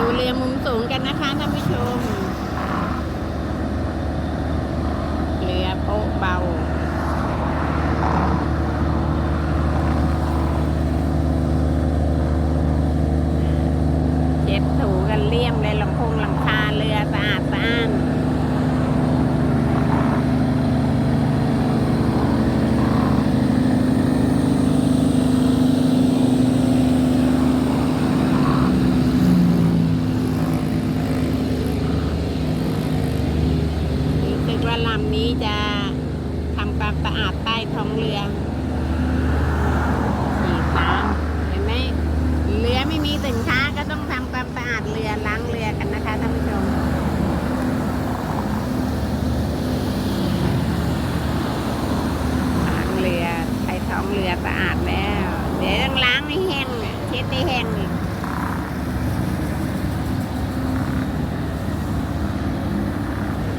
ดูเรือมุมสูงกันนะคะท่านผู้ชม เรือโป๊ะเบาเจ็บถูกันเลี่ยมเลยลำโพงลำคาเรือสะอาดสะอ้าน รู้สึกว่าลำ นี้จะทำความสะอาดใต้ท้องเรือฉีดน้ำเห็นไหมเรือไม่มีสินค้าก็ต้องทำความสะอาดเรือล้างเรือกันนะคะท่านผู้ชมล้างเรือใต้ท้องเรือสะอาดแล้ว เดี๋ยวต้องล้างให้แห้งเช็ดให้แห้งอีก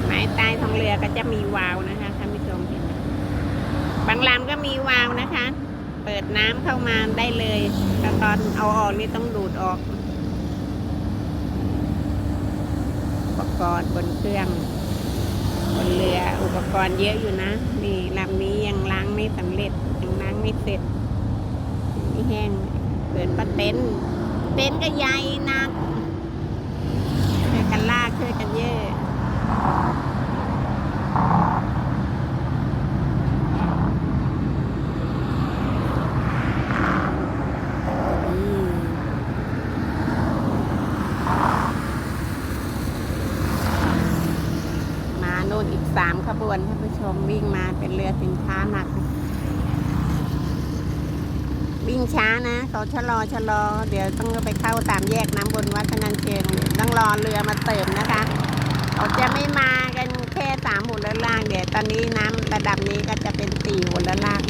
ไม้ใต้ท้องเรือก็จะมีวาล์วนะคะท่านผู้ชมเห็นบางลำก็มีวาล์วนะคะ เปิดน้ำเข้ามาได้เลยแต่ตอนเอาออกนี่ต้องดูดออกอุปกรณ์บนเครื่อง บนเรืออุปกรณ์เยอะอยู่นะนี่ลำนี้ยังล้างไม่สำเร็จยังล้างไม่เสร็จไม่แห้งเปิดประเต็นเต็นก็ใหญ่นักช่วยกันลากช่วยกันเยอะ อืมมาโนอีกสามขบวนท่านผู้ชมวิ่งมาเป็นเรือสินค้าหนัก วิ่งช้านะเขาชะลอชะลอ เดี๋ยวต้องไปเข้าตามแยกน้ำบนวัดพนัญเชิงต้องรอเรือมาเติมนะคะเขาจะไม่มากันแค่สามหัวละล่างเดี๋ยวตอนนี้น้ำระดับนี้ก็จะเป็นสี่หัวละล่าง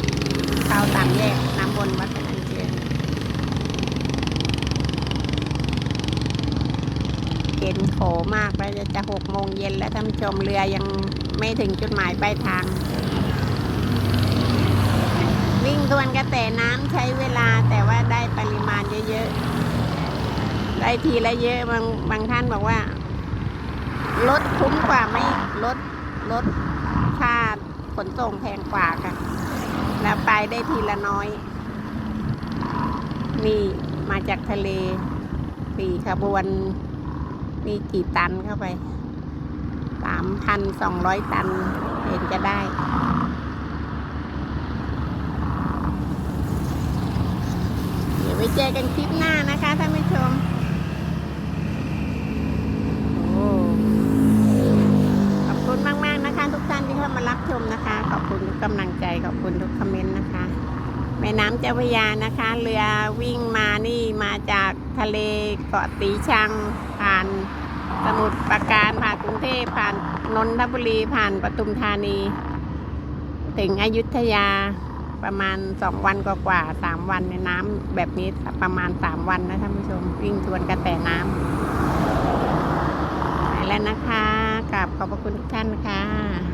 เข้าตามแยกน้ำบนวัดพนัญ เชิงเห็นโขมากแล้วจะจะหกโมงเย็นแล้วท่านผู้ชมเรือยังไม่ถึงจุดหมายปลายทาง วิ่งทวนกระแสน้ำใช้เวลาแต่ว่าได้ปริมาณเยอะๆ ได้ทีละเยอะบางบางท่านบอกว่ารถคุ้มกว่าไม่รถรถค่าขนส่งแพงกว่าค่ะ แล้วไปได้ทีละน้อย นี่มาจากทะเลสี่ขบวน มีกี่ตันเข้าไปสามพันสองร้อยตันเห็นจะได้ เดี๋ยวไว้เจอกันคลิปหน้านะคะท่านผู้ชมขอบคุณมาก ๆ นะคะ ทุกท่านที่เข้ามารับชมนะคะ ขอบคุณทุกกำลังใจ ขอบคุณทุกคอมเมนต์นะคะแม่น้ำเจ้าพระยานะคะ เรือวิ่งมานี่มาจากทะเลเกาะตีชังผ่าน ดปราการผ่านกรุงเทพผ่านนนทบุรีผ่านปทุมธานี ถึงอยุธยาประมาณสองวันกว่าๆสามวันในน้ำแบบนี้ประมาณสามวันนะท่านผู้ชม วิ่งทวนกระแสน้ำแล้วนะคะกลับขอบพระคุณทุกท่านค่ะ